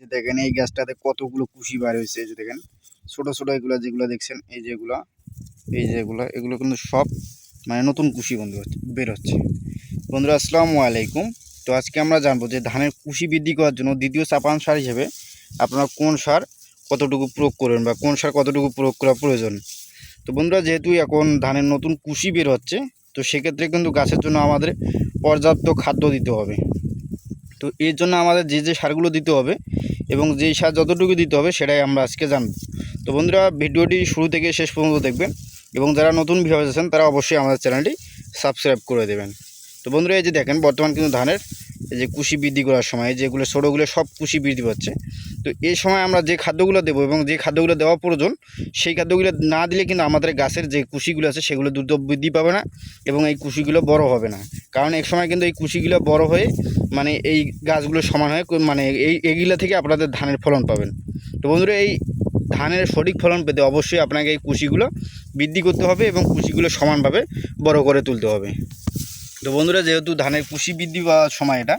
যে দেখেন এই গাছটাতে কতগুলো কুশি বার হয়েছে এই যে দেখেন ছোট ছোট এগুলো যেগুলো দেখছেন, এই যেগুলো এই যেগুলো, এগুলো কিন্তু সব মানে নতুন কুশি বন্ধু বের হচ্ছে। বন্ধুরা, আসসালামু আলাইকুম। তো আজকে আমরা জানব যে ধানের কুশি বৃদ্ধি করার জন্য দ্বিতীয় চাপান সার হিসেবে আপনারা কোন সার কতটুকু প্রয়োগ করবেন বা কোন সার কতটুকু প্রয়োগ করা প্রয়োজন? তো বন্ধুরা, যেহেতু এখন ধানের নতুন কুশি বের হচ্ছে, তো সেক্ষেত্রে কিন্তু গাছের জন্য আমাদের পর্যাপ্ত খাদ্য দিতে হবে। তো এর জন্য আমাদের যে যে সারগুলো দিতে হবে এবং যেই সার যতটুকু দিতে হবে সেটাই আমরা আজকে জানব। তো বন্ধুরা, ভিডিওটি শুরু থেকে শেষ পর্যন্ত দেখবেন এবং যারা নতুন ভিউয়ার্স আছেন, তারা অবশ্যই আমাদের চ্যানেলটি সাবস্ক্রাইব করে দেবেন। তো বন্ধুরা, এই যে দেখেন, বর্তমান কিন্তু ধানের এই যে কুশি বৃদ্ধি করার সময় যেগুলো ছোটোগুলো সব কুশি বৃদ্ধি পাচ্ছে। তো এই সময় আমরা যে খাদ্যগুলো দেবো এবং যে খাদ্যগুলো দেওয়া প্রয়োজন, সেই খাদ্যগুলো না দিলে কিন্তু আমাদের গাছের যে কুশিগুলো আছে সেগুলো দ্রুত বৃদ্ধি পাবে না এবং এই কুশিগুলো বড় হবে না। কারণ এক সময় কিন্তু এই কুশিগুলো বড় হয়ে মানে এই গাছগুলো সমান হয়ে মানে এই এগুলো থেকে আপনাদের ধানের ফলন পাবেন। তো বন্ধুরা, এই ধানের সঠিক ফলন পেতে অবশ্যই আপনাকে এই কুশিগুলো বৃদ্ধি করতে হবে এবং কুশিগুলো সমানভাবে বড় করে তুলতে হবে। তো বন্ধুরা, যেহেতু ধানের কুশি বৃদ্ধি পাওয়ার সময় এটা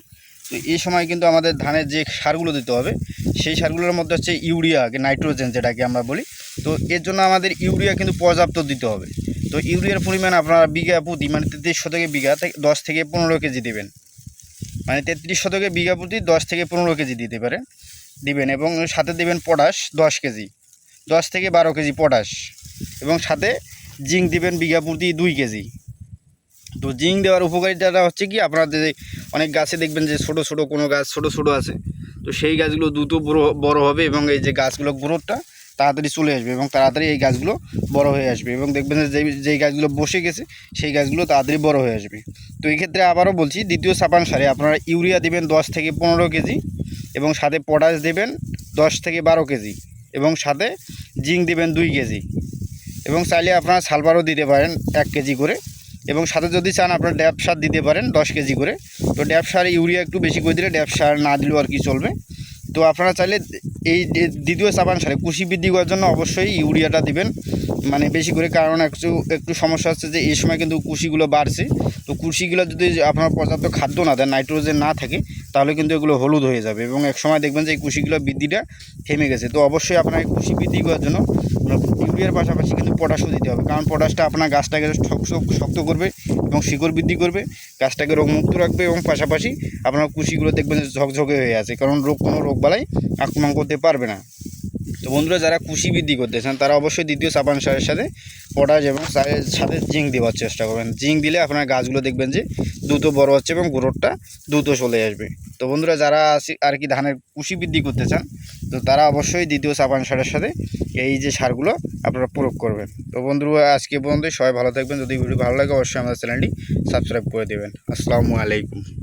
তো এই সময় কিন্তু আমাদের ধানের যে সারগুলো দিতে হবে, সেই সারগুলোর মধ্যে হচ্ছে ইউরিয়া নাইট্রোজেন যেটাকে আমরা বলি। তো এর জন্য আমাদের ইউরিয়া কিন্তু পর্যাপ্ত দিতে হবে। তো ইউরিয়ার পরিমাণ আপনারা বিঘা প্রতি মানে তেত্রিশ শতকে বিঘা দশ থেকে পনেরো কেজি দেবেন। মানে তেত্রিশ শতকে বিঘা প্রতি দশ থেকে পনেরো কেজি দিতে পারেন দিবেন। এবং সাথে দেবেন পটাশ, দশ কেজি। দশ থেকে বারো কেজি পটাশ। এবং সাথে জিঙ্ক দিবেন বিঘা প্রতি দুই কেজি। তো জিঙ্ক দেওয়ার উপকারিতাটা হচ্ছে কি আপনাদের অনেক গাছে দেখবেন যে ছোট ছোট কোনো গাছ ছোট ছোট আছে, তো সেই গাছগুলো দ্রুত বড় হবে এবং এই যে গাছগুলো গ্রোথটা তাড়াতাড়ি চলে আসবে এবং তাড়াতাড়ি এই গাছগুলো বড় হয়ে আসবে এবং দেখবেন যে যেই যেই গাছগুলো বসে গেছে, সেই গাছগুলো তাড়াতাড়ি বড় হয়ে আসবে। তো এই ক্ষেত্রে আবারও বলছি, দ্বিতীয় সাপান সারে আপনারা ইউরিয়া দেবেন দশ থেকে পনেরো কেজি এবং সাথে পটাশ দেবেন দশ থেকে বারো কেজি এবং সাথে জিঙ্ক দেবেন দুই কেজি এবং চাইলে আপনারা সালবারও দিতে পারেন এক কেজি করে। এবং সাথে যদি চান আপনার ড্যাব সার দিতে পারেন, দশ কেজি করে। তো ড্যাব সার, ইউরিয়া একটু বেশি করে দিলে ড্যাব সার না দিলেও আর কি চলবে। তো আপনারা চাইলে এই দ্বিতীয় চাপান সারে, কুশি বৃদ্ধি করার জন্য অবশ্যই ইউরিয়াটা দিবেন। মানে বেশি করে, কারণ একটু একটু সমস্যা হচ্ছে যে, এই সময় কিন্তু কুশিগুলো বাড়ছে। তো কুশিগুলো যদি আপনার পর্যাপ্ত খাদ্য না দেন, নাইট্রোজেন না থাকে, তাহলে কিন্তু এগুলো হলুদ হয়ে যাবে। এবং এক সময় দেখবেন যে, এই কুশিগুলো বৃদ্ধিটা থেমে গেছে। তো অবশ্যই আপনার এই কুশি বৃদ্ধি করার জন্য ইউরিয়ার পাশাপাশি কিন্তু পটাশও দিতে হবে। কারণ পটাশটা আপনার গাছটাকে শক- শক- শক্ত করবে এবং শিকড় বৃদ্ধি করবে, গাছটাকে রোগমুক্ত রাখবে এবং পাশাপাশি আপনার কুশিগুলো দেখবেন ঝকঝকে হয়ে আছে। কারণ রোগ কোনো রোগ বালাই আক্রমণ করতে পারবে না। তো বন্ধুরা, যারা কুশি বৃদ্ধি করতে চান, তারা অবশ্যই দ্বিতীয় চাপান সারের সাথে পটাশ এবং সারের সাথে জিঙ্ক দেওয়ার চেষ্টা করবেন। জিঙ্ক দিলে আপনার গাছগুলো দেখবেন যে দ্রুত বড় হচ্ছে এবং গ্রোথটা দ্রুত চলে আসবে। তো বন্ধুরা, যারা আর কি ধানের কুশি বৃদ্ধি করতে চান, তো তারা অবশ্যই দ্বিতীয় চাপান সারের সাথে এই যে সারগুলো আপনারা প্রয়োগ করবেন। তো বন্ধুরা, আজকে পর্যন্ত সবাই ভালো থাকবেন। যদি ভিডিও ভালো লাগে, অবশ্যই আমাদের চ্যানেলটি সাবস্ক্রাইব করে দেবেন। আসসালামু আলাইকুম।